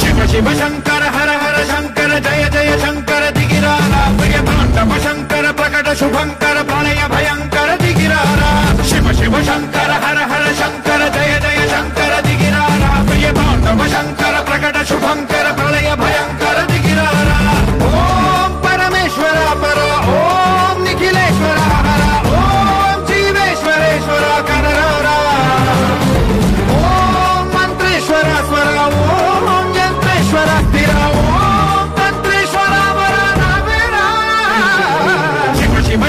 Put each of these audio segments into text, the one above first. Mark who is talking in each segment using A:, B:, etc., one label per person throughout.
A: శివ శివ శంకర హర హర శంకర జయ జయ శంకర దిగిరారా. ప్రియ తాండవ శంకర ప్రకట శుభంకర ప్రళయ భయంకర దిగిరారా. శివ శివ శంకర శుభంకర ప్రళయ భయంకర దిగిరారా ఓం పరమేశ్వర పర ఓం నిఖిలేశ్వర హర ఓం జీవేశ్వరేశ్వర కనరారా ఓం మంత్రేశ్వర స్వర ఓం యంత్రేశ్వర స్థిర ఓం తంత్రేశ్వర వర నవేర శివ శివ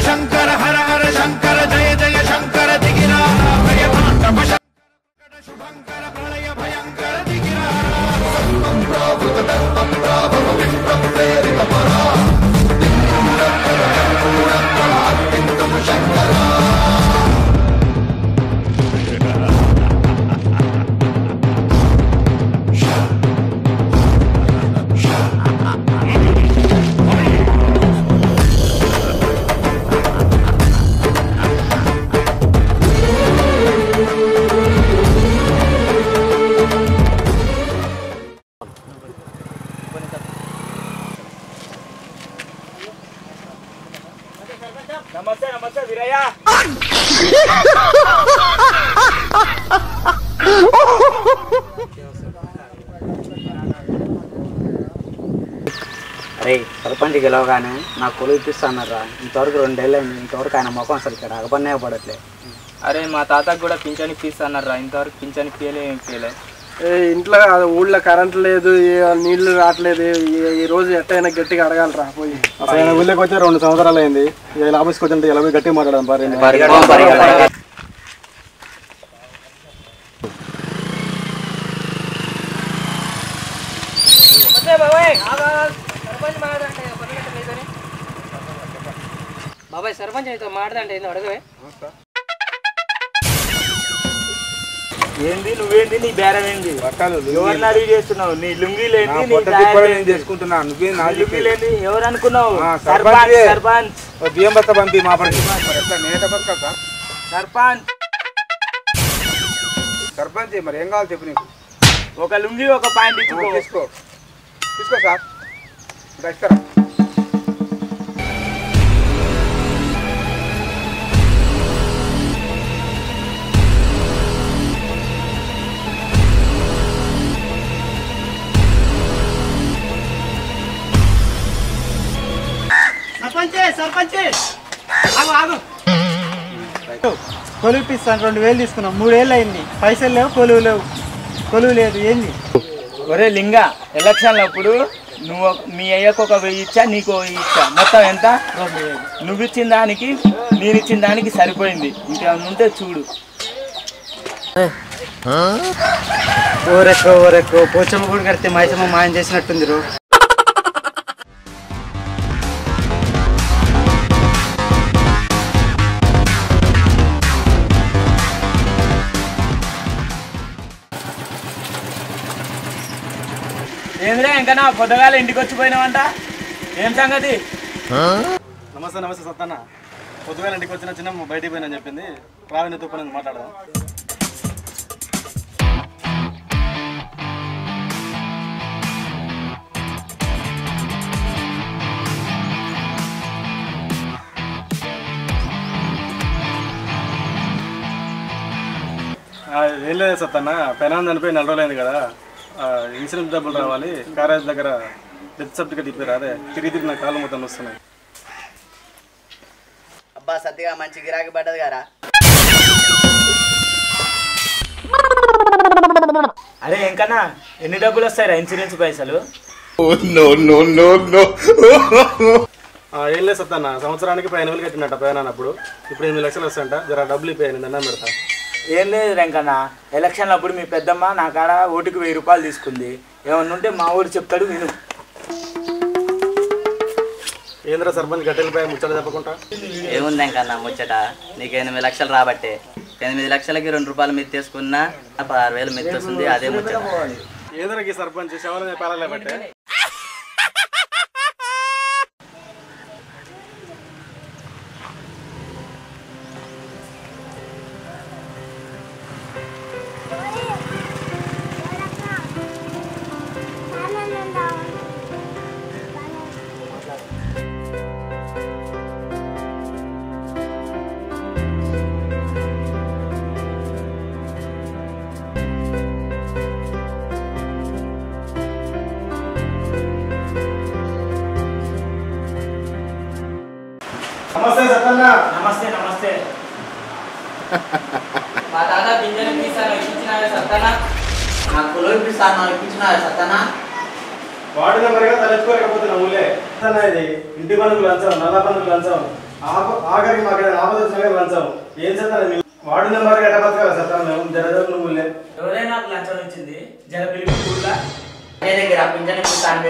B: సర్పంచ్ గెలవగానే నాకు కొలు ఇప్పిస్తానరా ఇంతవరకు రెండేళ్ళు అయింది. ఇంతవరకు ఆయన ముఖం అసలు ఇక్కడ అగపన్నే పడట్లే
C: అరే మా తాతకు కూడా పింఛన్ ఇప్పిస్తానరా ఇంతవరకు పింఛన్ ఇప్పియలే ఏం ఇప్పియలే.
D: ఏ, ఇంట్లో ఊళ్ళో కరెంట్ లేదు నీళ్ళు రావట్లేదు. ఈ- రోజు ఎట్టయినా గట్టిగా అడగాలరా పోయి.
E: అసలు ఊళ్ళోకి వచ్చి రెండు సంవత్సరాలు అయింది. ఆఫీస్కి వచ్చింటే ఇలా గట్టిగా మాట్లాడడం భార్య
B: బాబాయ్ సర్పంచ్ అయితే మాట్లాడంటే ఏందో అడగవే.
C: ఏంది నువ్వేంది నీ బేరం ఏంది? ఎవరిని అడిగి చేస్తున్నావు? నీ నీ
F: నేను చేసుకుంటున్నా. నువ్వే నా
C: లుంగీలేంది ఎవరు అనుకున్నావు?
F: ఆ,
C: సర్పంచ్
F: సర్పంచే.
C: సర్పంచ్.
F: బియ్యం బస్తా పంపి మా పడి నేట బతుక సార్
C: సర్పంచ్.
F: సర్పంచ్ మరి ఏం కావాలి చెప్పు నీకు?
C: ఒక లుంగి ఒక పాయింట్ ఇచ్చుకో.
F: తీసుకో. తీసుకో సార్. ఇంకా ఇస్తారా?
D: కొలువు ఇప్పిస్తాను రెండు వేలు తీసుకున్నాం. మూడేళ్ళు అయింది. పైసలు లేవు కొలువు లేవు. కొలువు లేదు ఏంది?
C: ఒరే లింగ ఎలక్షన్లు అప్పుడు నువ్వు మీ అయ్యకు ఒక వెయ్యి ఇచ్చా నీకు ఇచ్చా? మొత్తం ఎంత? నువ్వు ఇచ్చిన దానికి నేను ఇచ్చిన దానికి సరిపోయింది. ఇంకేమన్నా ఉంటే చూడు.
B: ఓరెక్కో ఓరెక్కో పోచమ్మ కూడా కడితే మైసమ్మ మాయం చేసినట్టుంది రో.
C: ఏంద్రా ఇంకా నా పొద్దుగాల ఇంటికి వచ్చిపోయినావంట ఏం సంగతి?
E: నమస్తే నమస్తే సత్తన్న. పొద్దుగా ఇంటికి వచ్చిన చిన్న బయటికి పోయినా చెప్పింది. రావిన తుప్పని మాట్లాడదాం. ఆ, ఏం లేదు సత్తన్న. పెనాన్ని చనిపోయి నెల రోజులైంది కదా. ఇన్సూరెన్స్ డబ్బులు రావాలి. కారేజ్ దగ్గర డెత్ సర్టిఫికేట్ ఇప్పారు. అదే తిరిగి తిరిగి నా కాళ్ళు మొత్తం వస్తున్నాయి
B: అబ్బా సత్తిగా మంచి గిరాకీ పడ్డది గారా
C: అరే ఇంకన్నా ఎన్ని డబ్బులు వస్తాయిరా ఇన్సూరెన్స్ పైసలు?
E: ఏం లేదు సత్తన్న సంవత్సరానికి పదిహేను వేలు కట్టినట్ట ప్రయాణం అప్పుడు. ఇప్పుడు ఎనిమిది లక్షలు వస్తాయంట. జర డబ్బులు ఇప్పాయని దండం పెడతా.
C: ఏం లేదు వెంకన్న ఎలక్షన్లు అప్పుడు మీ పెద్దమ్మ నా కాడ ఓటుకు వెయ్యి రూపాయలు తీసుకుంది. ఏమన్నా ఉంటే మా ఊరు చెప్తాడు విను.
E: ఏంద్ర సర్పంచ్ గట్టెలపై ముచ్చట చెప్పకుండా?
G: ఏముంది కన్నా ముచ్చట? నీకు ఎనిమిది లక్షలు రాబట్టే. ఎనిమిది లక్షలకి రెండు రూపాయలు మీద తీసుకున్నా పదహారు వేలు మీద వస్తుంది అదే ముచ్చట.
E: ఏదరికి సర్పంచ్? శవాలని పేరాలే బట్టే నమస్తే సత్తన్న
C: నమస్తే నమస్తే.
G: మా తాత పింఛను తీసాను ఇప్పించిన సత్తానా? నా కులం ఇప్పిస్తాను ఇప్పించిన సత్తానా?
E: వార్డు నెంబర్గా తలెత్తుకోలేకపోతే నా ఊళ్ళే. సత్తన్న ఇది? ఇంటి పనులు లంచం నల్ల పనులు లంచం. ఆఖరికి మాకు ఆపద వచ్చినా కానీ లంచం. ఏం సత్తన్న మీ వార్డు నెంబర్గా ఎట్లా బతకాలి సత్తన్న మేము జరజరు నువ్వు ఊళ్ళే.
C: ఎవరైనా లంచం ఇచ్చింది? జర పిలిపి ఊళ్ళో.
G: అదే దగ్గర పింఛను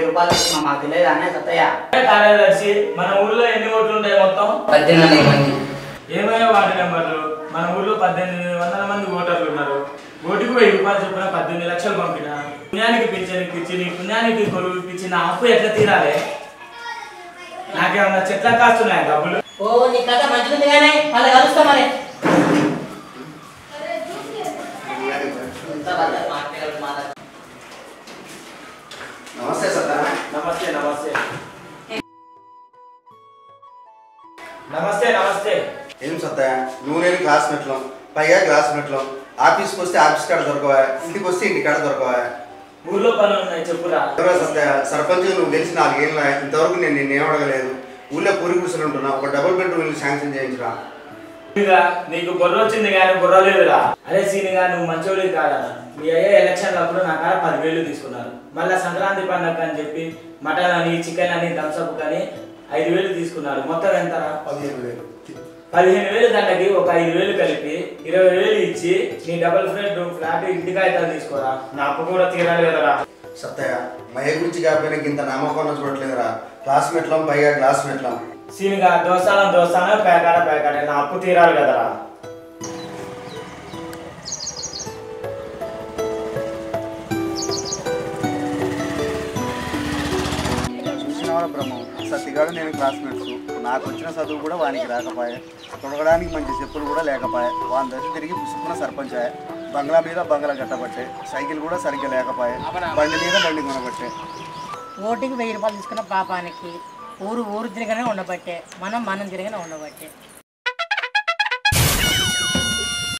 G: రూపాయలు ఇచ్చిన మాకు తెలియదు అనే సత్తయ్య
C: కార్యదర్శి మన ఊళ్ళో ఎన్ని ఓట్లు ఉంటాయి మొత్తం?
G: పద్దెనిమిది మంది.
C: ఏమయ్యా వార్డు నెంబర్లు మన ఊళ్ళో పద్దెనిమిది వందల మంది ఓటర్లు ఉన్నారు. ఓటుకు వెయ్యి రూపాయలు చొప్పున పద్దెనిమిది లక్షలు పంపిన. పుణ్యానికి పింఛన్ ఇప్పించి నీ పుణ్యానికి కొలువు ఇప్పించి నా అప్పు ఎట్లా తీరాలి? నాకేమన్నా చెట్ల కాస్తున్నాయా డబ్బులు?
G: ఓ నీ కథ కానీ మరి
F: నమస్తే సత్తాన
C: నమస్తే నమస్తే. నమస్తే నమస్తే.
F: ఏం సత్తయ్య నువ్వు నేను క్లాస్ మెట్లం పైగా క్లాస్ మెట్లం ఆఫీస్కి వస్తే ఆఫీస్ కాడ దొరకవా? ఇంటికి వస్తే ఇంటి కాడ దొరకవా?
C: ఊర్లో పనులు ఉన్నాయి చెప్పురా.
F: ఎవరో సత్తయ్య సర్పంచ్ నువ్వు తెలిసి నాలుగేళ్ళ ఇంతవరకు నేను నిన్ను అడగలేదు. ఊళ్ళో పూరి కూర్చొని ఉంటున్నా ఒక డబుల్ బెడ్రూమ్ శాంక్షన్ చేయించరా.
C: నీకు బుర్ర వచ్చింది కానీ బుర్ర లేదురా. అరే సీనిగా నువ్వు మంచోడి కాదా? మీ అయ్యే ఎలక్షన్ అప్పుడు నా కాడ పదివేలు తీసుకున్నారు. మళ్ళా సంక్రాంతి పండగ అని చెప్పి మటన్ అని చికెన్ అని థమ్స్అప్ కానీ ఐదు వేలు తీసుకున్నారు. మొత్తం ఎంత
F: పదిహేను వేలు
C: పదిహేను వేలు దండకి ఒక ఐదు వేలు కలిపి ఇరవై వేలు ఇచ్చి నీ డబుల్ ఫ్లాట్ ఫ్లాట్ ఇంటి కాగితాలు తీసుకోరా? నా అప్పు కూడా తీరాలి కదరా.
F: సత్తయ్య మయ గురించి కాకపోయినా ఇంత నమ్మకం చూడట్లేదురా. క్లాస్ మెట్లం పైగా క్లాస్ మెట్లం
C: సీనిగా దోస్తానం దోస్తానం పేకాడ పేకాడ నా అప్పు తీరాలి కదరా
F: చూసినవాడు బ్రహ్మం సత్తిగాడు నేను క్లాస్మేట్స్ నాకు వచ్చిన చదువు కూడా వానికి రాకపోయే. తొడగడానికి మంచి చెప్పులు కూడా లేకపోయే. వాని దశ తిరిగి పుసుకున్న సర్పంచ్. ఆయే. బంగ్లా మీద బంగ్లా కట్టబట్టే. సైకిల్ కూడా సరిగ్గా లేకపోయే. బండి మీద బండి కొనబట్టే.
H: ఓటికి వెయ్యి రూపాయలు తీసుకున్న పాపానికి ఊరు ఊరు తిరగనే ఉండబట్టే మనం మనం తిరగనే ఉండబట్టే